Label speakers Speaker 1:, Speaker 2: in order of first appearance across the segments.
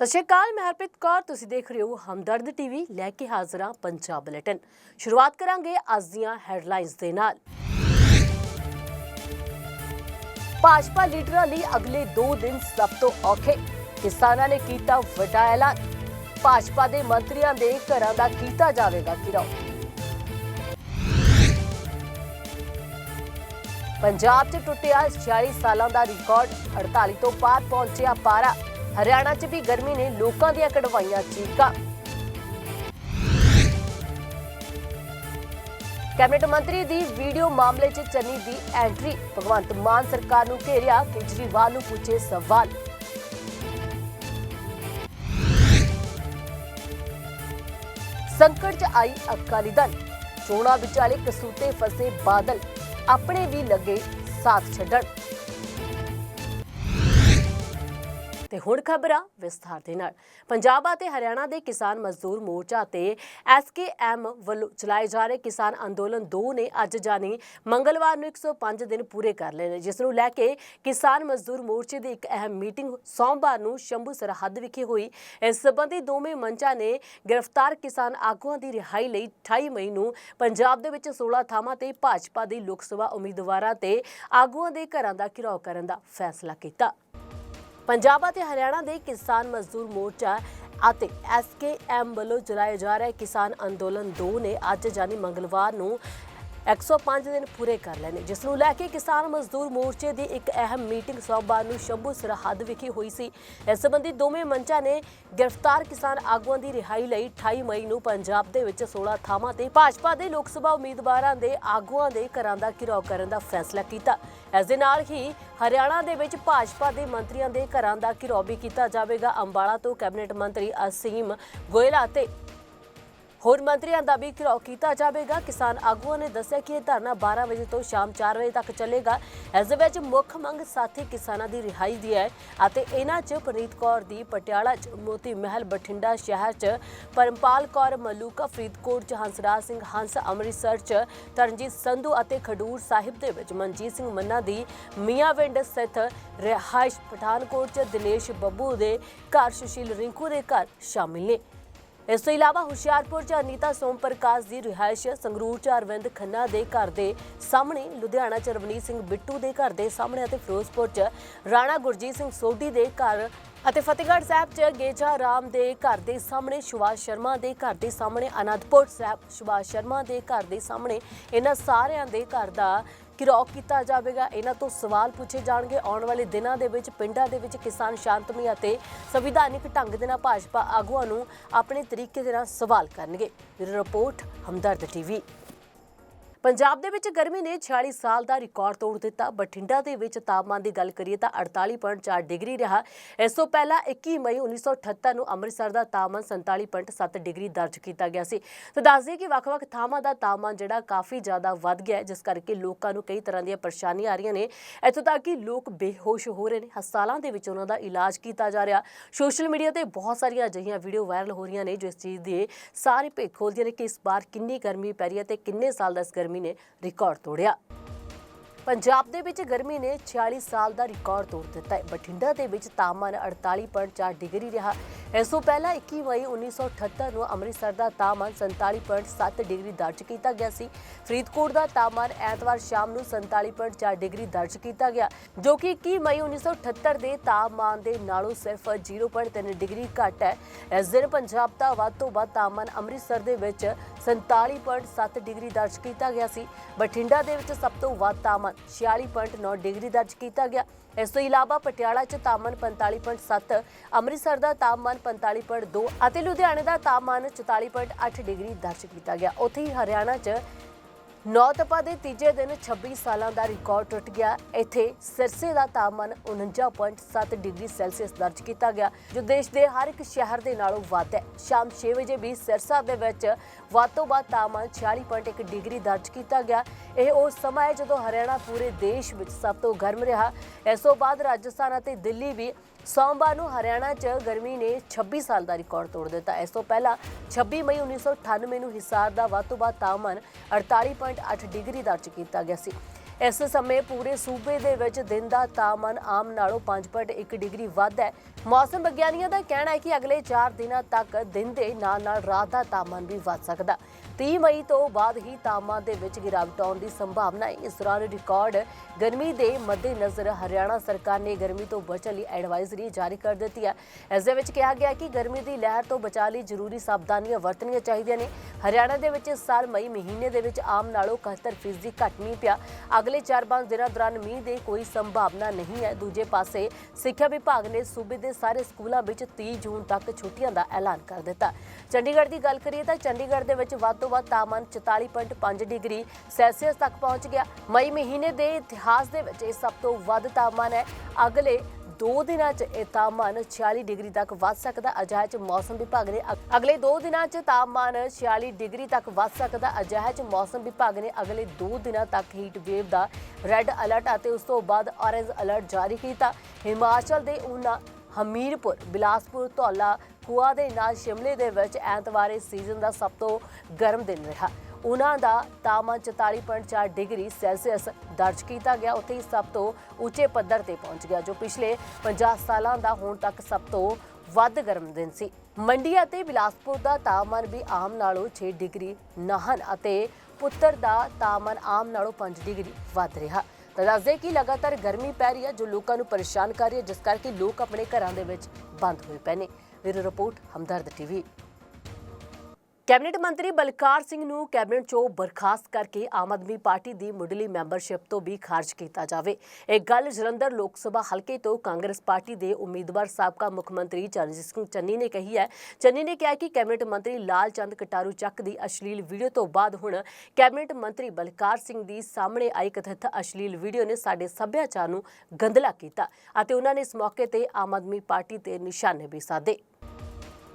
Speaker 1: ਸਤਿ ਸ਼੍ਰੀ ਅਕਾਲ, ਮੈਂ ਹਰਪ੍ਰੀਤ ਕੌਰ। ਤੁਸੀਂ ਦੇਖ ਰਹੇ ਹੋ ਹਮਦਰਦ ਟੀਵੀ, ਲੈ ਕੇ ਹਾਜ਼ਰ ਪੰਜਾਬ ਬੁਲੇਟਿਨ। ਸ਼ੁਰੂਆਤ ਕਰਾਂਗੇ ਅੱਜ ਦੀਆਂ ਹੈਡਲਾਈਨਸ ਦੇ ਨਾਲ। ਭਾਜਪਾ ਲੀਡਰਾਂ ਲਈ ਅਗਲੇ 2 ਦਿਨ ਸਭ ਤੋਂ ਔਖੇ। ਕਿਸਾਨਾਂ ਨੇ ਕੀਤਾ ਵੱਡਾ ਐਲਾਨ। ਭਾਜਪਾ ਦੇ ਮੰਤਰੀਆਂ ਦੇ ਘਰਾਂ ਦਾ ਕੀਤਾ ਜਾਵੇਗਾ ਘਿਰਾਓ। ਪੰਜਾਬ 'ਚ ਟੁੱਟਿਆ 46 ਸਾਲਾਂ ਦਾ ਰਿਕਾਰਡ 48 ਤੋਂ ਪਾਰ ਪਹੁੰਚਿਆ ਪਾਰਾ। ਹਰਿਆਣਾ 'ਚ ਵੀ ਗਰਮੀ ਨੇ ਲੋਕਾਂ ਦੀਆਂ ਕਢਵਾਈਆਂ ਚੀਕਾਂ। ਕੈਬਨਿਟ ਮੰਤਰੀ ਦੀ ਵੀਡੀਓ ਮਾਮਲੇ 'ਚ ਚੰਨੀ ਦੀ ਐਂਟਰੀ, ਭਗਵੰਤ ਮਾਨ ਸਰਕਾਰ ਨੂੰ ਘੇਰਿਆ, ਕੇਜਰੀਵਾਲ ਨੂੰ ਪੁੱਛੇ ਸਵਾਲ। ਸੰਕਟ 'ਚ ਆਈ ਅਕਾਲੀ ਦਲ, ਚੋਣਾਂ ਵਿਚਾਲੇ ਕਸੂਤੇ ਫਸੇ ਬਾਦਲ, ਆਪਣੇ ਵੀ ਲੱਗੇ ਸਾਥ ਛੱਡਣ। ਤੇ ਹੁਣ ਖਬਰਾਂ ਵਿਸਥਾਰ ਦੇ ਨਾਲ। ਪੰਜਾਬ ਅਤੇ ਹਰਿਆਣਾ ਦੇ ਕਿਸਾਨ ਮਜ਼ਦੂਰ ਮੋਰਚਾ ਤੇ ਐਸਕੇਐਮ ਵੱਲੋਂ ਚਲਾਏ ਜਾ ਰਹੇ ਕਿਸਾਨ ਅੰਦੋਲਨ 2 ਨੇ ਅੱਜ ਜਾਨੀ ਮੰਗਲਵਾਰ ਨੂੰ 105 ਦਿਨ ਪੂਰੇ ਕਰ ਲਏ ਨੇ, ਜਿਸ ਨੂੰ ਲੈ ਕੇ ਕਿਸਾਨ ਮਜ਼ਦੂਰ ਮੋਰਚੇ ਦੀ ਇੱਕ ਅਹਿਮ ਮੀਟਿੰਗ ਸੋਮਵਾਰ ਨੂੰ ਸ਼ੰਭੂ ਸਰਹੱਦ ਵਿਖੇ ਹੋਈ। ਇਸ ਸਬੰਧੀ ਦੋਵੇਂ ਮੰਚਾਂ ਨੇ ਗ੍ਰਿਫਤਾਰ ਕਿਸਾਨ ਆਗੂਆਂ ਦੀ ਰਿਹਾਈ ਲਈ 28 ਮਈ ਨੂੰ ਪੰਜਾਬ ਦੇ ਵਿੱਚ 16 ਥਾਵਾਂ ਤੇ ਭਾਜਪਾ ਦੇ ਲੋਕ ਸਭਾ ਉਮੀਦਵਾਰਾਂ ਤੇ ਆਗੂਆਂ ਦੇ ਘਰਾਂ ਦਾ ਘਿਰਾਓ ਕਰਨ ਦਾ ਫੈਸਲਾ ਕੀਤਾ। ਪੰਜਾਬ ਅਤੇ ਹਰਿਆਣਾ ਦੇ ਕਿਸਾਨ ਮਜ਼ਦੂਰ ਮੋਰਚਾ ਅਤੇ ਐਸਕੇਐਮ ਵੱਲੋਂ ਚਲਾਏ ਜਾ ਰਹੇ ਕਿਸਾਨ ਅੰਦੋਲਨ 2 ਨੇ ਅੱਜ ਜਾਨੀ ਮੰਗਲਵਾਰ ਨੂੰ 105 ਦਿਨ ਪੂਰੇ ਕਰ ਲਏ ਨੇ ਜਿਸ ਨੂੰ ਲੈ ਕੇ ਕਿਸਾਨ ਮਜ਼ਦੂਰ ਮੋਰਚੇ ਦੀ ਇੱਕ ਅਹਿਮ ਮੀਟਿੰਗ ਸੋਮਵਾਰ ਨੂੰ ਸ਼ੰਭੂ ਸਰਹੱਦ ਵਿਖੇ ਹੋਈ ਸੀ। ਇਸ ਸੰਬੰਧੀ ਦੋਵੇਂ ਮੰਚਾਂ ਨੇ ਗ੍ਰਿਫਤਾਰ ਕਿਸਾਨ ਆਗੂਆਂ ਦੀ ਰਿਹਾਈ ਲਈ 28 ਮਈ ਨੂੰ ਪੰਜਾਬ ਦੇ ਵਿੱਚ 16 ਥਾਵਾਂ ਤੇ ਭਾਜਪਾ ਦੇ ਲੋਕ ਸਭਾ ਉਮੀਦਵਾਰਾਂ ਦੇ ਆਗੂਆਂ ਦੇ ਘਰਾਂ ਦਾ ਘਿਰਾਓ ਕਰਨ ਦਾ ਫੈਸਲਾ ਕੀਤਾ। ਇਸ ਦੇ ਨਾਲ ਹੀ ਹਰਿਆਣਾ ਦੇ ਵਿੱਚ ਭਾਜਪਾ ਦੇ ਮੰਤਰੀਆਂ ਦੇ ਘਰਾਂ ਦਾ ਘਿਰਾਓ ਵੀ ਕੀਤਾ ਜਾਵੇਗਾ। ਅੰਬਾਲਾ ਤੋਂ ਕੈਬਨਿਟ ਮੰਤਰੀ ਅਸੀਮ ਗੋਇਲਾ ਅਤੇ ਹੋਰ ਮੰਤਰੀਆਂ ਦਾ ਵੀ ਘਿਰਾਓ ਕੀਤਾ ਜਾਵੇਗਾ। ਕਿਸਾਨ ਆਗੂਆਂ ਨੇ ਦੱਸਿਆ ਕਿ ਇਹ ਧਰਨਾ 12 ਵਜੇ ਤੋਂ ਸ਼ਾਮ 4 ਵਜੇ ਤੱਕ ਚੱਲੇਗਾ। ਇਸ ਦੇ ਵਿੱਚ ਮੁੱਖ ਮੰਗ ਸਾਥੀ ਕਿਸਾਨਾਂ ਦੀ ਰਿਹਾਈ ਦੀ ਹੈ ਅਤੇ ਇਹਨਾਂ 'ਚ ਪ੍ਰੀਤ ਕੌਰ ਦੀ ਪਟਿਆਲਾ 'ਚ ਮੋਤੀ ਮਹਿਲ, ਬਠਿੰਡਾ ਸ਼ਹਿਰ 'ਚ ਪਰਮਪਾਲ ਕੌਰ, ਮਲੂਕਾ ਫਰੀਦਕੋਟ 'ਚ ਹੰਸਰਾਜ ਸਿੰਘ ਹੰਸ, ਅੰਮ੍ਰਿਤਸਰ 'ਚ ਤਰਨਜੀਤ ਸੰਧੂ ਅਤੇ ਖਡੂਰ ਸਾਹਿਬ ਦੇ ਵਿੱਚ ਮਨਜੀਤ ਸਿੰਘ ਮੰਨਾ ਦੀ ਮੀਆਂਵਿੰਡ ਸਥਿਤ ਰਿਹਾਇਸ਼ ਪਠਾਨਕੋਟ 'ਚ ਦਿਨੇਸ਼ ਬੱਬੂ ਦੇ ਘਰ ਸੁਸ਼ੀਲ ਰਿੰਕੂ ਦੇ ਘਰ ਸ਼ਾਮਿਲ ਨੇ। ਇਸ ਤੋਂ ਇਲਾਵਾ ਹੁਸ਼ਿਆਰਪੁਰ 'ਚ ਅਨੀਤਾ ਸੋਮ ਪ੍ਰਕਾਸ਼ ਦੀ ਰਿਹਾਇਸ਼ ਸੰਗਰੂਰ 'ਚ ਅਰਵਿੰਦ ਖੰਨਾ ਦੇ ਘਰ ਦੇ ਸਾਹਮਣੇ, ਲੁਧਿਆਣਾ 'ਚ ਰਵਨੀਤ ਸਿੰਘ ਬਿੱਟੂ ਦੇ ਘਰ ਦੇ ਸਾਹਮਣੇ ਅਤੇ ਫਿਰੋਜ਼ਪੁਰ 'ਚ ਰਾਣਾ ਗੁਰਜੀਤ ਸਿੰਘ ਸੋਢੀ ਦੇ ਘਰ ਅਤੇ ਫਤਿਹਗੜ੍ਹ ਸਾਹਿਬ 'ਚ ਗੇਜਾ ਰਾਮ ਦੇ ਘਰ ਦੇ ਸਾਹਮਣੇ, ਸੁਭਾਸ਼ ਸ਼ਰਮਾ ਦੇ ਘਰ ਦੇ ਸਾਹਮਣੇ, ਅਨੰਦਪੁਰ ਸਾਹਿਬ ਸੁਭਾਸ਼ ਸ਼ਰਮਾ ਦੇ ਘਰ ਦੇ ਸਾਹਮਣੇ ਇਹਨਾਂ ਸਾਰਿਆਂ ਦੇ ਘਰ ਦਾ ਘਿਰਾਓ ਕੀਤਾ ਜਾਵੇਗਾ। ਇਹਨਾਂ ਤੋਂ ਸਵਾਲ ਪੁੱਛੇ ਜਾਣਗੇ। ਆਉਣ ਵਾਲੇ ਦਿਨਾਂ ਦੇ ਵਿੱਚ ਪਿੰਡਾਂ ਦੇ ਵਿੱਚ ਕਿਸਾਨ ਸ਼ਾਂਤਮਈ ਅਤੇ ਸੰਵਿਧਾਨਿਕ ਢੰਗ ਦੇ ਨਾਲ ਭਾਜਪਾ ਆਗੂਆਂ ਨੂੰ ਆਪਣੇ ਤਰੀਕੇ ਦੇ ਨਾਲ ਸਵਾਲ ਕਰਨਗੇ। Report, Hamdard TV. ਪੰਜਾਬ ਦੇ ਵਿੱਚ ਗਰਮੀ ਨੇ 46 ਸਾਲ ਦਾ ਰਿਕਾਰਡ ਤੋੜ ਦਿੱਤਾ। ਬਠਿੰਡਾ ਦੇ ਵਿੱਚ ਤਾਪਮਾਨ ਦੀ ਗੱਲ ਕਰੀਏ ਤਾਂ 48.4 ਡਿਗਰੀ ਰਿਹਾ। ਇਸ ਤੋਂ ਪਹਿਲਾਂ 21 ਮਈ 1978 ਨੂੰ ਅੰਮ੍ਰਿਤਸਰ ਦਾ ਤਾਪਮਾਨ 47.7 ਡਿਗਰੀ ਦਰਜ ਕੀਤਾ ਗਿਆ ਸੀ। ਤਾਂ ਦੱਸ ਦਈਏ ਕਿ ਵੱਖ-ਵੱਖ ਥਾਵਾਂ ਦਾ ਤਾਪਮਾਨ ਜਿਹੜਾ ਕਾਫੀ ਜ਼ਿਆਦਾ ਵੱਧ ਗਿਆ ਜਿਸ ਕਰਕੇ ਲੋਕਾਂ ਨੂੰ ਕਈ ਤਰ੍ਹਾਂ ਦੀਆਂ ਪਰੇਸ਼ਾਨੀਆਂ ਆ ਰਹੀਆਂ ਨੇ। ਇੱਥੋਂ ਤੱਕ ਕਿ ਲੋਕ ਬੇਹੋਸ਼ ਹੋ ਰਹੇ ਨੇ। ਹਸਪਤਾਲਾਂ ਦੇ ਵਿੱਚ ਉਹਨਾਂ ਦਾ ਇਲਾਜ ਕੀਤਾ ਜਾ ਰਿਹਾ। ਸੋਸ਼ਲ ਮੀਡੀਆ ਤੇ ਬਹੁਤ ਸਾਰੀਆਂ ਅਜਿਹੀਆਂ ਵੀਡੀਓ ਵਾਇਰਲ ਹੋ ਰਹੀਆਂ ਨੇ ਜੋ ਇਸ ਚੀਜ਼ ਦੇ ਸਾਰੇ ਭੇਖ ਖੋਲਦੀਆਂ ਨੇ ਕਿ ਇਸ ਵਾਰ ਕਿੰਨੀ ਗਰਮੀ ਪੈ ਰਹੀ ਹੈ ਤੇ ਕਿੰਨੇ ਸਾਲ ਦਾ ਇਸ ਗਰਮੀ ਨੇ ਰਿਕਾਰਡ ਤੋੜਿਆ। ਪੰਜਾਬ ਦੇ ਵਿੱਚ ਗਰਮੀ ਨੇ 46 ਸਾਲ ਦਾ ਰਿਕਾਰਡ ਤੋੜ ਦਿੱਤਾ ਹੈ। ਬਠਿੰਡਾ ਦੇ ਵਿੱਚ ਤਾਪਮਾਨ 48.4 ਡਿਗਰੀ ਰਿਹਾ। ਇਸ ਤੋਂ ਪਹਿਲਾਂ 21 ਮਈ 1978 ਨੂੰ ਅੰਮ੍ਰਿਤਸਰ ਦਾ ਤਾਪਮਾਨ 47.7 ਡਿਗਰੀ ਦਰਜ ਕੀਤਾ ਗਿਆ ਸੀ। ਫਰੀਦਕੋਟ ਦਾ ਤਾਪਮਾਨ ਐਤਵਾਰ ਸ਼ਾਮ ਨੂੰ 47.4 ਡਿਗਰੀ ਦਰਜ ਕੀਤਾ ਗਿਆ, ਜੋ ਕਿ 21 ਮਈ 1978 ਦੇ ਤਾਪਮਾਨ ਦੇ ਨਾਲੋਂ ਸਿਰਫ 0.3 ਡਿਗਰੀ ਘੱਟ ਹੈ। ਇਸ ਦਿਨ ਪੰਜਾਬ ਦਾ ਵੱਧ ਤੋਂ ਵੱਧ ਤਾਪਮਾਨ ਅੰਮ੍ਰਿਤਸਰ ਦੇ ਵਿੱਚ 47.7 ਡਿਗਰੀ ਦਰਜ ਕੀਤਾ ਗਿਆ ਸੀ। ਬਠਿੰਡਾ ਦੇ ਵਿੱਚ ਸਭ ਤੋਂ ਵੱਧ ਤਾਪਮਾਨ 46.9 ਡਿਗਰੀ ਦਰਜ ਕੀਤਾ ਗਿਆ। ਇਸ ਤੋਂ ਇਲਾਵਾ ਪਟਿਆਲਾ 'ਚ ਤਾਪਮਾਨ 45.7 ਅੰਮ੍ਰਿਤਸਰ ਦਾ ਤਾਪਮਾਨ 45.2 ਅਤੇ ਲੁਧਿਆਣੇ ਦਾ ਤਾਪਮਾਨ 44.8 ਡਿਗਰੀ ਦਰਜ ਕੀਤਾ ਗਿਆ। ਉੱਥੇ ਹੀ ਹਰਿਆਣਾ 'ਚ ਨੌਤਪਾ ਦੇ ਤੀਜੇ ਦਿਨ 26 ਸਾਲਾਂ ਦਾ ਰਿਕਾਰਡ ਟੁੱਟ ਗਿਆ। ਇੱਥੇ ਸਿਰਸੇ ਦਾ ਤਾਪਮਾਨ 49.7 ਡਿਗਰੀ ਸੈਲਸੀਅਸ ਦਰਜ ਕੀਤਾ ਗਿਆ, ਜੋ ਦੇਸ਼ ਦੇ ਹਰ ਇੱਕ ਸ਼ਹਿਰ ਦੇ ਨਾਲੋਂ ਵੱਧ ਹੈ। ਸ਼ਾਮ 6 ਵਜੇ ਵੀ ਸਿਰਸਾ ਦੇ ਵਿੱਚ ਵੱਧ ਤੋਂ ਵੱਧ ਤਾਪਮਾਨ 46.1 ਡਿਗਰੀ ਦਰਜ ਕੀਤਾ ਗਿਆ। ਇਹ ਉਹ ਸਮਾਂ ਹੈ ਜਦੋਂ ਹਰਿਆਣਾ ਪੂਰੇ ਦੇਸ਼ ਵਿੱਚ ਸਭ ਤੋਂ ਗਰਮ ਰਿਹਾ। ਇਸ ਤੋਂ ਬਾਅਦ ਰਾਜਸਥਾਨ ਅਤੇ ਦਿੱਲੀ ਵੀ ਸੋਮਵਾਰ ਨੂੰ ਹਰਿਆਣਾ 'ਚ ਗਰਮੀ ਨੇ 26 ਸਾਲ ਦਾ ਰਿਕਾਰਡ ਤੋੜ ਦਿੱਤਾ। ਇਸ ਤੋਂ ਪਹਿਲਾਂ 26 ਮਈ 1998 ਨੂੰ ਹਿਸਾਰ ਦਾ ਵੱਧ ਤੋਂ ਵੱਧ ਤਾਪਮਾਨ 48.8 ਡਿਗਰੀ ਦਰਜ ਕੀਤਾ ਗਿਆ ਸੀ। ਇਸ ਸਮੇਂ ਪੂਰੇ ਸੂਬੇ ਦੇ ਵਿੱਚ ਦਿਨ ਦਾ ਤਾਪਮਾਨ ਆਮ ਨਾਲੋਂ 5.1 ਡਿਗਰੀ ਵੱਧ ਹੈ। ਮੌਸਮ ਵਿਗਿਆਨੀਆਂ ਦਾ ਕਹਿਣਾ ਹੈ ਕਿ ਅਗਲੇ 4 ਦਿਨਾਂ ਤੱਕ ਦਿਨ ਦੇ ਨਾਲ-ਨਾਲ ਰਾਤ ਦਾ ਤਾਪਮਾਨ ਵੀ ਵੱਧ ਸਕਦਾ। 30 ਮਈ ਤੋਂ ਬਾਅਦ ਹੀ ਤਾਪਮਾਨ ਦੇ ਵਿੱਚ ਗਿਰਾਵਟ ਆਉਣ ਦੀ ਸੰਭਾਵਨਾ ਹੈ। ਇਸ ਦੌਰਾਨ ਰਿਕਾਰਡ ਗਰਮੀ ਦੇ ਮੱਦੇਨਜ਼ਰ ਹਰਿਆਣਾ ਸਰਕਾਰ ਨੇ ਗਰਮੀ ਤੋਂ ਬਚਣ ਲਈ ਐਡਵਾਈਜ਼ਰੀ ਜਾਰੀ ਕਰ ਦਿੱਤੀ ਹੈ। ਇਸ ਦੇ ਵਿੱਚ ਕਿਹਾ ਗਿਆ ਕਿ ਗਰਮੀ ਦੀ ਲਹਿਰ ਤੋਂ ਬਚਾਅ ਲਈ ਜ਼ਰੂਰੀ ਸਾਵਧਾਨੀਆਂ ਵਰਤਣੀਆਂ ਚਾਹੀਦੀਆਂ ਨੇ। ਹਰਿਆਣਾ ਦੇ ਵਿੱਚ ਇਸ ਸਾਲ ਮਈ ਮਹੀਨੇ ਦੇ ਵਿੱਚ ਆਮ ਨਾਲੋਂ 71% ਘੱਟ ਮੀਂਹ ਪਿਆ। ਅਗਲੇ 4-5 ਦਿਨਾਂ ਦੌਰਾਨ ਮੀਂਹ ਦੇ ਕੋਈ ਸੰਭਾਵਨਾ ਨਹੀਂ ਹੈ। ਦੂਜੇ ਪਾਸੇ ਸਿੱਖਿਆ ਵਿਭਾਗ ਨੇ ਸੂਬੇ ਦੇ ਸਾਰੇ ਸਕੂਲਾਂ ਵਿੱਚ 30 ਜੂਨ ਤੱਕ ਛੁੱਟੀਆਂ ਦਾ ਐਲਾਨ ਕਰ ਦਿੱਤਾ। ਚੰਡੀਗੜ੍ਹ ਦੀ ਗੱਲ ਕਰੀਏ ਤਾਂ ਚੰਡੀਗੜ੍ਹ ਦੇ ਵਿੱਚ ਵੱਧ ਤੋਂ ਵੱਧ ਤਾਪਮਾਨ 44.5 ਡਿਗਰੀ ਸੈਲਸੀਅਸ ਤੱਕ ਪਹੁੰਚ ਗਿਆ। ਮਈ ਮਹੀਨੇ ਦੇ ਇਤਿਹਾਸ ਦੇ ਵਿੱਚ ਇਹ ਸਭ ਤੋਂ ਵੱਧ ਤਾਪਮਾਨ ਹੈ। ਅਗਲੇ ਦੋ ਦਿਨਾਂ 'ਚ ਇਹ ਤਾਪਮਾਨ 46 ਡਿਗਰੀ ਤੱਕ ਵੱਧ ਸਕਦਾ, ਅਜਿਹੇ 'ਚ ਮੌਸਮ ਵਿਭਾਗ ਨੇ ਅਗਲੇ ਦੋ ਦਿਨਾਂ 'ਚ ਤਾਪਮਾਨ 46 ਡਿਗਰੀ ਤੱਕ ਵੱਧ ਸਕਦਾ, ਅਜਿਹੇ 'ਚ ਮੌਸਮ ਵਿਭਾਗ ਨੇ ਅਗਲੇ ਦੋ ਦਿਨਾਂ ਤੱਕ ਹੀਟ ਵੇਵ ਦਾ ਰੈੱਡ ਅਲਰਟ ਅਤੇ ਉਸ ਤੋਂ ਬਾਅਦ ਔਰੇਂਜ ਅਲਰਟ ਜਾਰੀ ਕੀਤਾ। ਹਿਮਾਚਲ ਦੇ ਉਨਾ, ਹਮੀਰਪੁਰ, ਬਿਲਾਸਪੁਰ, ਧੌਲਾ ਕੁਆ ਦੇ ਨਾਲ ਸ਼ਿਮਲੇ ਦੇ ਵਿੱਚ ਐਤਵਾਰ ਇਸ ਸੀਜ਼ਨ ਦਾ ਸਭ ਤੋਂ ਗਰਮ ਦਿਨ ਰਿਹਾ। ਉਹਨਾਂ ਦਾ ਤਾਪਮਾਨ 44.4 ਡਿਗਰੀ ਸੈਲਸੀਅਸ ਦਰਜ ਕੀਤਾ ਗਿਆ। ਉੱਥੇ ਹੀ ਸਭ ਤੋਂ ਉੱਚੇ ਪੱਧਰ ਤੇ ਪਹੁੰਚ ਗਿਆ, ਜੋ ਪਿਛਲੇ 50 ਸਾਲਾਂ ਦਾ ਹੁਣ ਤੱਕ ਸਭ ਤੋਂ ਵੱਧ ਗਰਮ ਦਿਨ ਸੀ। ਮੰਡੀ ਅਤੇ ਬਿਲਾਸਪੁਰ ਦਾ ਤਾਪਮਾਨ ਵੀ ਆਮ ਨਾਲੋਂ 6 ਡਿਗਰੀ ਨਾਹਨ ਅਤੇ ਪੁੱਤਰ ਦਾ ਤਾਪਮਾਨ ਆਮ ਨਾਲੋਂ 5 ਡਿਗਰੀ ਵੱਧ ਰਿਹਾ। ਤਾਂ ਦੱਸਦੇ ਕਿ ਲਗਾਤਾਰ ਗਰਮੀ ਪੈ ਰਹੀ ਹੈ, ਜੋ ਲੋਕਾਂ ਨੂੰ ਪਰੇਸ਼ਾਨ ਕਰ ਰਹੀ ਹੈ, ਜਿਸ ਕਰਕੇ ਲੋਕ ਆਪਣੇ ਘਰਾਂ ਦੇ ਵਿੱਚ ਬੰਦ ਹੋਏ ਪਏ ਨੇ। ਵੀਰੋ ਰਿਪੋਰਟ, ਹਮਦਰਦ ਟੀਵੀ ਕੈਬਨਿਟ ਮੰਤਰੀ ਬਲਕਾਰ ਸਿੰਘ ਨੂੰ ਕੈਬਨਿਟ ਚੋਂ ਬਰਖਾਸਤ ਕਰਕੇ ਆਮ ਆਦਮੀ ਪਾਰਟੀ ਦੀ ਮੁੱਢਲੀ ਮੈਂਬਰਸ਼ਿਪ ਤੋਂ ਵੀ ਖਾਰਜ ਕੀਤਾ ਜਾਵੇ। ਇਹ ਗੱਲ ਜਲੰਧਰ ਲੋਕ ਸਭਾ ਹਲਕੇ ਤੋਂ ਕਾਂਗਰਸ ਪਾਰਟੀ ਦੇ ਉਮੀਦਵਾਰ ਸਾਬਕਾ ਮੁੱਖ ਮੰਤਰੀ ਚਰਨਜੀਤ ਸਿੰਘ ਚੰਨੀ ਨੇ ਕਹੀ ਹੈ। ਚੰਨੀ ਨੇ ਕਿਹਾ ਕਿ ਕੈਬਨਿਟ ਮੰਤਰੀ ਲਾਲ ਚੰਦ ਕਟਾਰੂ ਚੱਕ ਦੀ ਅਸ਼ਲੀਲ ਵੀਡੀਓ ਤੋਂ ਬਾਅਦ ਹੁਣ ਕੈਬਨਿਟ ਮੰਤਰੀ ਬਲਕਾਰ ਸਿੰਘ ਦੀ ਸਾਹਮਣੇ ਆਈ ਕਥਿਤ ਅਸ਼ਲੀਲ ਵੀਡੀਓ ਨੇ ਸਾਡੇ ਸੱਭਿਆਚਾਰ ਨੂੰ ਗੰਦਲਾ ਕੀਤਾ ਅਤੇ ਉਹਨਾਂ ਨੇ ਇਸ ਮੌਕੇ ਤੇ ਆਮ ਆਦਮੀ ਪਾਰਟੀ ਤੇ ਨਿਸ਼ਾਨੇ ਵੀ ਸਾਧੇ।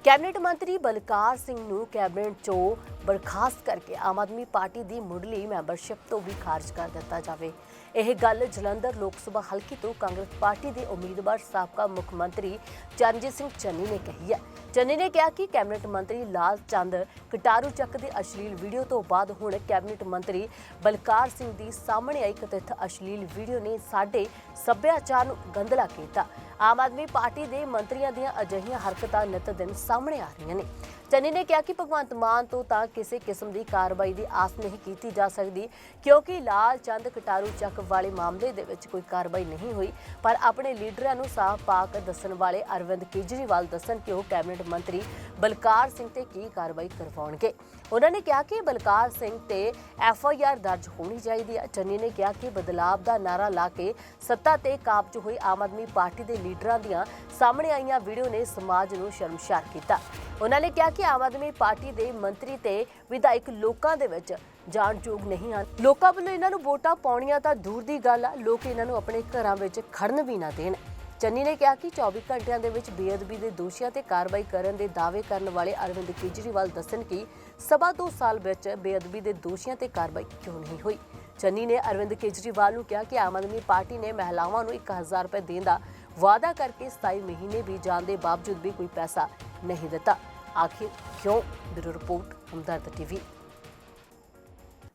Speaker 1: ਕੈਬਨਿਟ ਮੰਤਰੀ ਬਲਕਾਰ ਸਿੰਘ ਨੂੰ ਕੈਬਨਿਟ ਚੋਂ ਬਰਖਾਸਤ ਕਰਕੇ ਆਮ ਆਦਮੀ ਪਾਰਟੀ ਦੀ ਮੁੱਢਲੀ ਮੈਂਬਰਸ਼ਿਪ ਤੋਂ ਵੀ ਖਾਰਜ ਕਰ ਦਿੱਤਾ ਜਾਵੇ। ਇਹ ਗੱਲ ਜਲੰਧਰ ਲੋਕ ਸਭਾ ਹਲਕੇ ਤੋਂ ਕਾਂਗਰਸ ਪਾਰਟੀ ਦੇ ਉਮੀਦਵਾਰ ਸਾਬਕਾ ਮੁੱਖ ਮੰਤਰੀ ਚਰਨਜੀਤ ਸਿੰਘ ਚੰਨੀ ਨੇ ਕਹੀ ਹੈ। ਚੰਨੀ ਨੇ ਕਿਹਾ ਕਿ ਕੈਬਨਿਟ ਮੰਤਰੀ ਲਾਲ ਚੰਦ ਕਟਾਰੂ ਚੱਕ ਦੇ ਅਸ਼ਲੀਲ ਵੀਡੀਓ ਤੋਂ ਬਾਅਦ ਹੁਣ ਕੈਬਨਿਟ ਮੰਤਰੀ ਬਲਕਾਰ ਸਿੰਘ ਦੀ ਸਾਹਮਣੇ ਆਈ ਕਥਿਤ ਅਸ਼ਲੀਲ ਵੀਡੀਓ ਨੇ ਸਾਡੇ ਸੱਭਿਆਚਾਰ ਨੂੰ ਗੰਦਲਾ ਕੀਤਾ। ਆਮ ਆਦਮੀ ਪਾਰਟੀ ਦੇ ਮੰਤਰੀਆਂ ਦੀਆਂ ਅਜਿਹੀਆਂ ਹਰਕਤਾਂ ਨਿਤ ਦਿਨ ਸਾਹਮਣੇ ਆ ਰਹੀਆਂ ਨੇ। ਚੰਨੀ ਨੇ ਕਿਹਾ ਕਿ ਭਗਵੰਤ ਮਾਨ ਤੋਂ ਤਾਂ ਕਿਸੇ ਕਿਸਮ ਦੀ ਕਾਰਵਾਈ ਦੀ ਆਸ ਨਹੀਂ ਕੀਤੀ ਜਾ ਸਕਦੀ, ਕਿਉਂਕਿ ਲਾਲ ਚੰਦ ਕਟਾਰੂ ਚੱਕ ਵਾਲੇ ਮਾਮਲੇ ਦੇ ਵਿੱਚ ਕੋਈ ਕਾਰਵਾਈ ਨਹੀਂ ਹੋਈ। ਪਰ ਆਪਣੇ ਲੀਡਰਾਂ ਨੂੰ ਸਾਫ਼ ਪਾਕ ਦੱਸਣ ਵਾਲੇ ਅਰਵਿੰਦ ਕੇਜਰੀਵਾਲ ਦੱਸਣ ਕਿ ਉਹ ਕੈਬਨਿਟ ਮੰਤਰੀ ਬਲਕਾਰ ਸਿੰਘ ਤੇ ਕੀ ਕਾਰਵਾਈ ਕਰਵਾਉਣਗੇ। ਉਹਨਾਂ ਨੇ ਕਿਹਾ ਕਿ ਬਲਕਾਰ ਸਿੰਘ ਤੇ ਐਫ ਆਈ ਆਰ ਦਰਜ ਹੋਣੀ ਚਾਹੀਦੀ ਹੈ। ਚੰਨੀ ਨੇ ਕਿਹਾ ਕਿ ਬਦਲਾਵ ਦਾ ਨਾਰਾ ਲਾ ਕੇ ਸੱਤਾ ਤੇ ਕਾਬਜ ਹੋਈ ਆਮ ਆਦਮੀ ਪਾਰਟੀ ਦੇ ਲੀਡਰਾਂ ਦੀਆਂ ਸਾਹਮਣੇ ਆਈਆਂ ਵੀਡੀਓ ਨੇ ਸਮਾਜ ਨੂੰ ਸ਼ਰਮਸ਼ਾਰ ਕੀਤਾ। ਉਹਨਾਂ ਨੇ ਕਿਹਾ ਕਿ ਆਮ ਆਦਮੀ ਪਾਰਟੀ ਦੇ ਮੰਤਰੀ ਤੇ ਵਿਧਾਇਕ ਲੋਕਾਂ ਦੇ ਵਿੱਚ ਜਾਣਯੋਗ ਨਹੀਂ ਹਨ। ਲੋਕਾਂ ਵੱਲੋਂ ਇਹਨਾਂ ਨੂੰ ਵੋਟਾਂ ਪਾਉਣੀਆਂ ਤਾਂ ਦੂਰ ਦੀ ਗੱਲ ਆ। ਲੋਕ ਇਹਨਾਂ ਨੂੰ ਆਪਣੇ ਘਰਾਂ ਵਿੱਚ ਖੜਨ ਵੀ ਨਾ ਦੇਣ। ਚੰਨੀ ਨੇ ਕਿਹਾ ਕਿ 24 ਘੰਟਿਆਂ ਦੇ ਵਿੱਚ ਬੇਅਦਬੀ ਦੇ ਦੋਸ਼ੀਆਂ ਤੇ ਕਾਰਵਾਈ ਕਰਨ ਦੇ ਦਾਅਵੇ ਕਰਨ ਵਾਲੇ ਅਰਵਿੰਦ ਕੇਜਰੀਵਾਲ ਦੱਸਣ ਕਿ ਸਵਾ ਦੋ ਸਾਲ ਵਿੱਚ ਬੇਅਦਬੀ ਦੇ ਦੋਸ਼ੀਆਂ ਤੇ ਕਾਰਵਾਈ ਕਿਉਂ ਨਹੀਂ ਹੋਈ। ਚੰਨੀ ਨੇ ਅਰਵਿੰਦ ਕੇਜਰੀਵਾਲ ਨੂੰ ਕਿਹਾ ਕਿ ਆਮ ਆਦਮੀ ਪਾਰਟੀ ਨੇ ਮਹਿਲਾਵਾਂ ਨੂੰ 1000 ਰੁਪਏ ਦੇਣ ਦਾ ਵਾਅਦਾ ਕਰਕੇ 27 ਮਹੀਨੇ ਵੀ ਜਾਣ ਦੇ ਬਾਵਜੂਦ ਵੀ ਕੋਈ ਪੈਸਾ ਨਹੀਂ ਦਿੱਤਾ। ਆਖਿਰ ਕਿਉਂ ਬਿਊਰੋ ਰਿਪੋਰਟ, ਹਮਦਰਦ ਟੀਵੀ?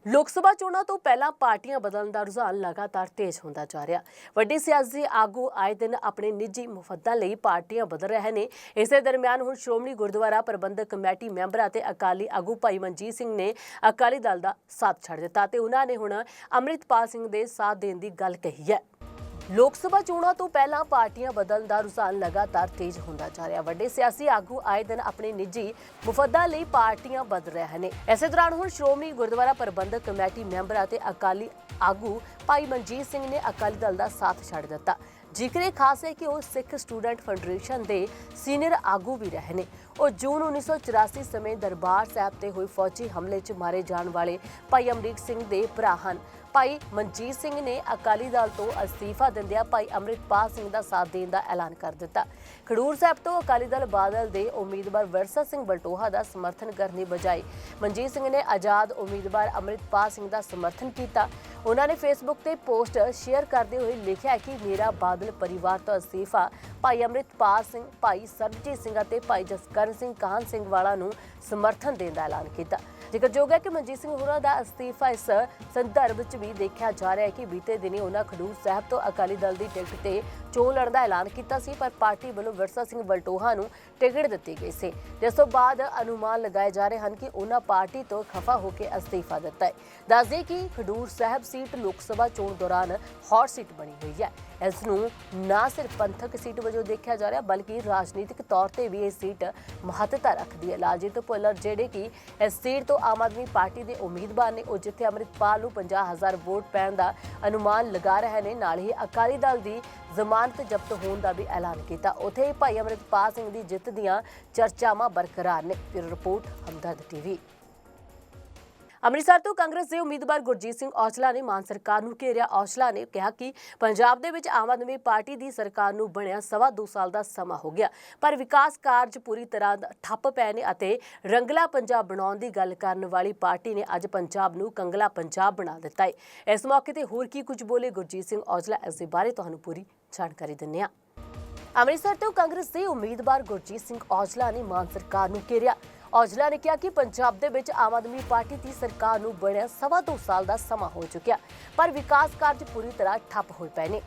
Speaker 1: ਲੋਕ ਸਭਾ ਚੋਣਾਂ ਤੋਂ ਪਹਿਲਾਂ ਪਾਰਟੀਆਂ ਬਦਲਣ ਦਾ ਰੁਝਾਨ ਲਗਾਤਾਰ ਤੇਜ਼ ਹੁੰਦਾ ਜਾ ਰਿਹਾ। ਵੱਡੇ ਸਿਆਸੀ ਆਗੂ ਆਏ ਦਿਨ ਆਪਣੇ ਨਿੱਜੀ ਮੁਫੱਦਾਂ ਲਈ ਪਾਰਟੀਆਂ ਬਦਲ ਰਹੇ ਨੇ। ਇਸੇ ਦਰਮਿਆਨ ਹੁਣ ਸ਼੍ਰੋਮਣੀ ਗੁਰਦੁਆਰਾ ਪ੍ਰਬੰਧਕ ਕਮੇਟੀ ਮੈਂਬਰਾਂ ਤੇ ਅਕਾਲੀ ਆਗੂ ਭਾਈ ਮਨਜੀਤ ਸਿੰਘ ਨੇ ਅਕਾਲੀ ਦਲ ਦਾ ਸਾਥ ਛੱਡ ਦਿੱਤਾ ਤੇ ਉਹਨਾਂ ਨੇ ਹੁਣ ਅੰਮ੍ਰਿਤਪਾਲ ਸਿੰਘ ਦੇ ਸਾਥ ਦੇਣ ਦੀ ਗੱਲ ਕਹੀ ਹੈ। ਲੋਕ ਸਭਾ ਚੋਣਾਂ ਤੋਂ ਪਹਿਲਾਂ ਪਾਰਟੀਆਂ ਬਦਲਣ ਦਾ ਰੁਝਾਨ ਲਗਾਤਾਰ ਤੇਜ਼ ਹੁੰਦਾ ਜਾ ਰਿਹਾ। ਵੱਡੇ ਸਿਆਸੀ ਆਗੂ ਆਏ ਦਿਨ ਆਪਣੇ ਨਿੱਜੀ ਮੁਫੱਦਾ ਲਈ ਪਾਰਟੀਆਂ ਬਦਲ ਰਹੇ ਨੇ। ਇਸੇ ਦੌਰਾਨ ਹੁਣ ਸ਼੍ਰੋਮਣੀ ਗੁਰਦੁਆਰਾ ਪ੍ਰਬੰਧਕ ਕਮੇਟੀ ਮੈਂਬਰ ਅਤੇ ਅਕਾਲੀ ਆਗੂ ਭਾਈ ਮਨਜੀਤ ਸਿੰਘ ਨੇ ਅਕਾਲੀ ਦਲ ਦਾ ਸਾਥ ਛੱਡ ਦਿੱਤਾ। ਜ਼ਿਕਰ ਇਹ ਖਾਸ ਹੈ ਕਿ ਉਹ ਸਿੱਖ ਸਟੂਡੈਂਟ ਫੈਡਰੇਸ਼ਨ ਦੇ ਸੀਨੀਅਰ ਆਗੂ ਵੀ ਰਹੇ ਨੇ। ਉਹ ਜੂਨ 1984 ਸਮੇਂ ਦਰਬਾਰ ਸਾਹਿਬ ਤੇ ਹੋਏ ਫੌਜੀ ਹਮਲੇ 'ਚ ਮਾਰੇ ਜਾਣ ਵਾਲੇ ਭਾਈ ਅਮਰੀਕ ਸਿੰਘ ਦੇ ਭਰਾ ਹਨ। ਭਾਈ ਮਨਜੀਤ ਸਿੰਘ ਨੇ ਅਕਾਲੀ ਦਲ ਤੋਂ ਅਸਤੀਫਾ ਦਿੰਦਿਆਂ ਭਾਈ ਅੰਮ੍ਰਿਤਪਾਲ ਸਿੰਘ ਦਾ ਸਾਥ ਦੇਣ ਦਾ ਐਲਾਨ ਕਰ ਦਿੱਤਾ। ਖਡੂਰ ਸਾਹਿਬ ਤੋਂ ਅਕਾਲੀ ਦਲ ਬਾਦਲ ਦੇ ਉਮੀਦਵਾਰ ਵਰਸਾ ਸਿੰਘ ਬਲਟੋਹਾ ਦਾ ਸਮਰਥਨ ਕਰਨ ਦੀ ਬਜਾਏ ਮਨਜੀਤ ਸਿੰਘ ਨੇ ਆਜ਼ਾਦ ਉਮੀਦਵਾਰ ਅੰਮ੍ਰਿਤਪਾਲ ਸਿੰਘ ਦਾ ਸਮਰਥਨ ਕੀਤਾ। ਉਹਨਾਂ ਨੇ ਫੇਸਬੁੱਕ ਤੇ ਪੋਸਟ ਸ਼ੇਅਰ ਕਰਦੇ ਹੋਏ ਲਿਖਿਆ ਕਿ ਮੇਰਾ ਬਾਦਲ ਪਰਿਵਾਰ ਤੋਂ ਅਸਤੀਫਾ, ਭਾਈ ਅੰਮ੍ਰਿਤਪਾਲ ਸਿੰਘ, ਭਾਈ ਸਰਬਜੀਤ ਸਿੰਘ ਅਤੇ ਭਾਈ ਜਸਕਰਨ ਸਿੰਘ ਕਾਹਨ ਸਿੰਘ ਵਾਲਾ ਨੂੰ ਸਮਰਥਨ ਦੇਣ ਦਾ ਐਲਾਨ ਕੀਤਾ। ਜ਼ਿਕਰਯੋਗ ਹੈ ਕਿ ਮਨਜੀਤ ਸਿੰਘ ਹੋਰਾਂ ਦਾ ਅਸਤੀਫਾ ਇਸ ਸੰਦਰਭ ਵਿੱਚ ਵੀ ਦੇਖਿਆ ਜਾ ਰਿਹਾ ਹੈ ਕਿ ਬੀਤੇ ਦਿਨੀ ਉਹਨਾਂ ਖਡੂਰ ਸਾਹਿਬ ਤੋਂ ਅਕਾਲੀ ਦਲ ਦੀ ਟਿਕਟ ਤੇ ਚੋਣ ਲੜਨ ਦਾ ਐਲਾਨ ਕੀਤਾ ਸੀ, ਪਰ ਪਾਰਟੀ ਵੱਲੋਂ ਵਿਰਸਾ ਸਿੰਘ ਵਲਟੋਹਾ ਨੂੰ ਟਿਕਟ ਦਿੱਤੀ ਗਈ ਸੀ। ਜਿਸ ਤੋਂ ਬਾਅਦ ਅਨੁਮਾਨ ਲਗਾਏ ਜਾ ਰਹੇ ਹਨ ਕਿ ਉਹਨਾਂ ਪਾਰਟੀ ਤੋਂ ਖਫਾ ਹੋ ਕੇ ਅਸਤੀਫਾ ਦਿੱਤਾ ਹੈ। ਦੱਸਦੇ ਕਿ ਖਡੂਰ ਸਾਹਿਬ ਸੀਟ ਲੋਕ ਸਭਾ ਚੋਣ ਦੌਰਾਨ ਹੌਟ ਸੀਟ ਬਣੀ ਹੋਈ ਹੈ। ਇਸ ਨੂੰ ਨਾ ਸਿਰਫ ਪੰਥਕ ਸੀਟ ਵਜੋਂ ਦੇਖਿਆ ਜਾ ਰਿਹਾ, ਬਲਕਿ ਰਾਜਨੀਤਿਕ ਤੌਰ ਤੇ ਵੀ ਇਹ ਸੀਟ ਮਹੱਤਤਾ ਰੱਖਦੀ ਹੈ। ਲਾਲਜੀਤ ਭੁੱਲਰ ਜਿਹੜੇ ਕਿ ਇਸ ਸੀਟ ਤੋਂ ਆਮ ਆਦਮੀ ਪਾਰਟੀ ਦੇ ਉਮੀਦਵਾਰ ਨੇ, ਉਹ ਜਿੱਥੇ ਅੰਮ੍ਰਿਤਪਾਲ ਨੂੰ 50000 ਵੋਟ ਪੈਣ ਦਾ ਅਨੁਮਾਨ ਲਗਾ ਰਹੇ ਨੇ, ਨਾਲ ਹੀ ਅਕਾਲੀ ਦਲ ਦੀ ਜ਼ਮਾਨਤ ਜ਼ਬਤ ਹੋਣ ਦਾ ਵੀ ਐਲਾਨ ਕੀਤਾ। ਉੱਥੇ ਹੀ ਭਾਈ ਅੰਮ੍ਰਿਤਪਾਲ ਸਿੰਘ ਦੀ ਜਿੱਤ ਦੀਆਂ ਚਰਚਾਵਾਂ ਬਰਕਰਾਰ ਨੇ। ਫਿਰ ਰਿਪੋਰਟ, ਹਮਦਰਦ ਟੀਵੀ। ਅੰਮ੍ਰਿਤਸਰ ਤੋਂ ਕਾਂਗਰਸ ਦੇ ਉਮੀਦਵਾਰ ਗੁਰਜੀਤ ਸਿੰਘ ਔਜਲਾ ਨੇ ਮਾਨ ਸਰਕਾਰ ਨੂੰ ਘੇਰਿਆ। ਔਜਲਾ ਨੇ ਕਿਹਾ ਕਿ ਪੰਜਾਬ ਦੇ ਵਿੱਚ ਆਮ ਆਦਮੀ ਪਾਰਟੀ ਦੀ ਸਰਕਾਰ ਨੂੰ ਬਣਿਆ ਸਵਾ ਦੋ ਸਾਲ ਦਾ ਸਮਾਂ ਹੋ ਗਿਆ, ਪਰ ਵਿਕਾਸ ਕਾਰਜ ਪੂਰੀ ਤਰ੍ਹਾਂ ਠੱਪ ਪਏ ਨੇ ਅਤੇ ਰੰਗਲਾ ਪੰਜਾਬ ਬਣਾਉਣ ਦੀ ਗੱਲ ਕਰਨ ਵਾਲੀ ਪਾਰਟੀ ਨੇ ਅੱਜ ਪੰਜਾਬ ਨੂੰ ਕੰਗਲਾ ਪੰਜਾਬ ਬਣਾ ਦਿੱਤਾ ਹੈ। ਇਸ ਮੌਕੇ ਤੇ ਹੋਰ ਕੀ ਕੁਝ ਬੋਲੇ ਗੁਰਜੀਤ ਸਿੰਘ ਔਜਲਾ, ਇਸ ਦੇ ਬਾਰੇ ਤੁਹਾਨੂੰ ਪੂਰੀ ਜਾਣਕਾਰੀ ਦਿੰਦੇ ਹਾਂ। ਅੰਮ੍ਰਿਤਸਰ ਤੋਂ ਕਾਂਗਰਸ ਦੇ ਉਮੀਦਵਾਰ ਗੁਰਜੀਤ ਸਿੰਘ ਔਜਲਾ ਨੇ ਮਾਨ ਸਰਕਾਰ ਨੂੰ ਘੇਰਿਆ। ਔਜਲਾ ਨੇ ਕਿਹਾ ਕਿ ਪੰਜਾਬ ਦੇ ਵਿੱਚ ਆਮ ਆਦਮੀ ਪਾਰਟੀ ਦੀ ਸਰਕਾਰ ਨੂੰ ਬਣਿਆ ਸਵਾ ਦੋ ਸਾਲ ਦਾ ਸਮਾਂ ਹੋ ਚੁੱਕਿਆ, ਪਰ ਵਿਕਾਸ ਕਾਰਜ ਪੂਰੀ ਤਰ੍ਹਾਂ ਠੱਪ ਹੋਏ ਪਏ ਨੇ।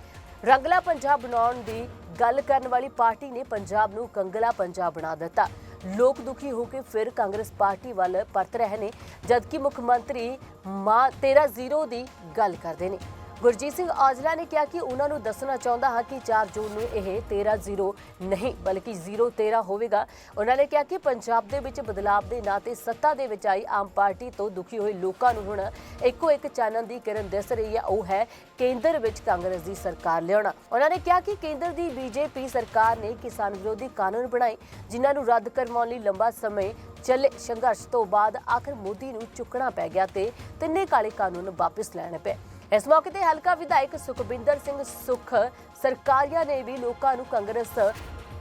Speaker 1: ਰੰਗਲਾ ਪੰਜਾਬ ਬਣਾਉਣ ਦੀ ਗੱਲ ਕਰਨ ਵਾਲੀ ਪਾਰਟੀ ਨੇ ਪੰਜਾਬ ਨੂੰ ਕੰਗਲਾ ਪੰਜਾਬ ਬਣਾ ਦਿੱਤਾ। ਲੋਕ ਦੁਖੀ ਹੋ ਕੇ ਫਿਰ ਕਾਂਗਰਸ ਪਾਰਟੀ ਵੱਲ ਪਰਤ ਰਹੇ ਨੇ, ਜਦਕਿ ਮੁੱਖ ਮੰਤਰੀ ਮਾਂ 13-0 ਦੀ ਗੱਲ ਕਰਦੇ ਨੇ। ਗੁਰਜੀਤ ਸਿੰਘ ਔਜਲਾ ਨੇ ਕਿਹਾ ਕਿ ਉਹਨਾਂ ਨੂੰ ਦੱਸਣਾ ਚਾਹੁੰਦਾ ਹਾਂ ਕਿ 4 ਜੂਨ ਨੂੰ ਇਹ 13-0 ਨਹੀਂ, ਬਲਕਿ 0-13 ਹੋਵੇਗਾ। ਉਹਨਾਂ ਨੇ ਕਿਹਾ ਕਿ ਪੰਜਾਬ ਦੇ ਵਿੱਚ ਬਦਲਾਅ ਦੇ ਨਾਂ ਤੇ ਸੱਤਾ ਦੇ ਵਿੱਚ ਆਈ ਆਮ ਪਾਰਟੀ ਤੋਂ ਦੁਖੀ ਹੋਏ ਲੋਕਾਂ ਨੂੰ ਹੁਣ ਇੱਕੋ ਇੱਕ ਚਾਨਣ ਦੀ ਕਿਰਨ ਦਿਸ ਰਹੀ ਹੈ। ਉਹ ਹੈ ਕੇਂਦਰ ਵਿੱਚ ਕਾਂਗਰਸ ਦੀ ਸਰਕਾਰ ਲਿਆਉਣਾ। ਉਹਨਾਂ ਨੇ ਕਿਹਾ ਕਿ ਕੇਂਦਰ ਦੀ ਬੀਜੇਪੀ ਸਰਕਾਰ ਨੇ ਕਿਸਾਨ ਵਿਰੋਧੀ ਕਾਨੂੰਨ ਬਣਾਏ, ਜਿਨ੍ਹਾਂ ਨੂੰ ਰੱਦ ਕਰਵਾਉਣ ਲਈ ਲੰਬਾ ਸਮੇਂ ਚੱਲੇ। ਸੰਘਰਸ਼ ਤੋਂ ਬਾਅਦ ਆਖਰ ਮੋਦੀ ਨੂੰ ਚੁੱਕਣਾ ਪੈ ਗਿਆ ਤੇ ਤਿੰਨੇ ਕਾਲੇ ਕਾਨੂੰਨ ਵਾਪਸ ਲੈਣੇ ਪਏ। ਇਸ ਮੌਕੇ ਤੇ ਹਲਕਾ ਵਿਧਾਇਕ ਸੁਖਬਿੰਦਰ ਸਿੰਘ ਸੁਖ, ਸਰਕਾਰੀਆ ਨੇ ਵੀ ਲੋਕਾਂ ਨੂੰ ਕਾਂਗਰਸ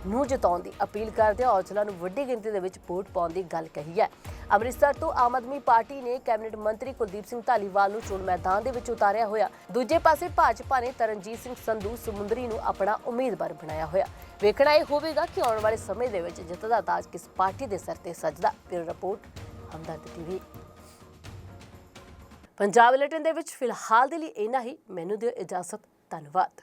Speaker 1: ਨੂੰ ਜਿਤਾਉਣ ਦੀ ਅਪੀਲ ਕਰਦਿਆਂ ਔਜਲਾ ਨੂੰ ਵੱਡੀ ਗਿਣਤੀ ਦੇ ਵਿੱਚ ਵੋਟ ਪਾਉਣ ਦੀ ਗੱਲ ਕਹੀ ਹੈ। ਅੰਮ੍ਰਿਤਸਰ ਤੋਂ ਆਮ ਆਦਮੀ ਪਾਰਟੀ ਨੇ ਕੈਬਨਿਟ ਮੰਤਰੀ ਕੁਲਦੀਪ ਸਿੰਘ ਧਾਲੀਵਾਲ ਨੂੰ ਚੋਣ ਮੈਦਾਨ ਦੇ ਵਿੱਚ ਉਤਾਰਿਆ ਹੋਇਆ। ਦੂਜੇ ਪਾਸੇ ਭਾਜਪਾ ਨੇ ਤਰਨਜੀਤ ਸਿੰਘ ਸੰਧੂ, ਸਮੁੰਦਰੀ ਨੂੰ ਆਪਣਾ ਉਮੀਦਵਾਰ ਬਣਾਇਆ ਹੋਇਆ। ਵੇਖਣਾ ਇਹ ਹੋਵੇਗਾ ਕਿ ਆਉਣ ਵਾਲੇ ਸਮੇਂ ਦੇ ਵਿੱਚ ਜਿੱਤ ਦਾ ਤਾਜ ਕਿਸ ਪਾਰਟੀ ਦੇ ਸਿਰ ਤੇ ਸਜਦਾ। ਫਿਰ report Hamdard TV. Punjab bulletin ਦੇ ਵਿੱਚ ਫਿਲਹਾਲ ਦੇ ਲਈ ਇੰਨਾ ਹੀ। ਮੈਨੂੰ ਦਿਓ ਇਜਾਜ਼ਤ। ਧੰਨਵਾਦ।